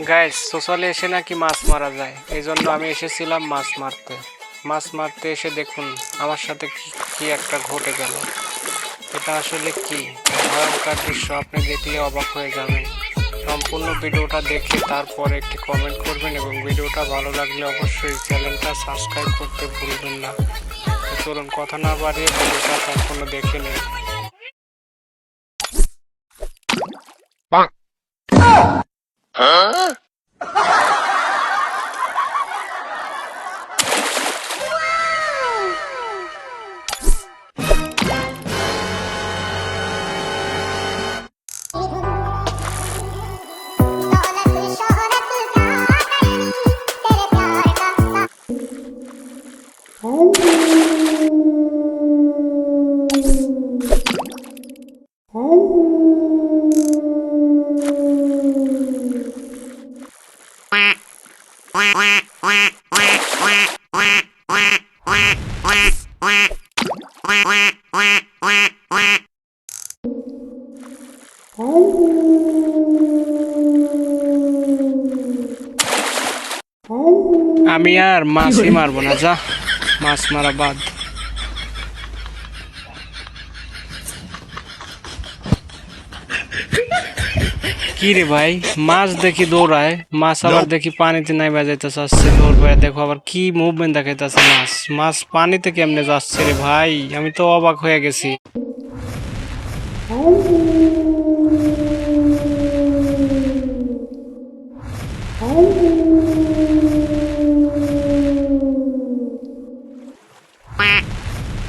Guys সোশ্যালে এসে নাকি মাছ মারা যায়। এই জন্য আমি এসেছিলাম মাছ মারতে। মাছ মারতে এসে দেখুন আমার সাথে কি একটা ঘটে গেল। এটা আসলে কি? ভয়ঙ্কর দৃশ্য, আপনি দেখলে অবাক হয়ে যাবেন। সম্পূর্ণ ভিডিওটা দেখে তারপর একটি কমেন্ট করবেন এবং ভিডিওটা ভালো লাগলে অবশ্যই চ্যানেলটা সাবস্ক্রাইব করতে ভুলবেন না। চলুন কথা না বাড়িয়ে ভিডিওটা সম্পূর্ণ দেখে নিন আমি আর মাছই মারবো না যা। মাছ মারা বাদ কি রে ভাই? মাছ দেখি দৌড়ায় মাছ আবার দেখি পানিতে নাইবা যাইতেছে আসছে দৌড় দেখো আবার কি মুভমেন্ট দেখাইতেছে মাছ। মাছ পানিতে কেমনে যাচ্ছে রে ভাই? আমি তো অবাক হয়ে গেছি। Oh.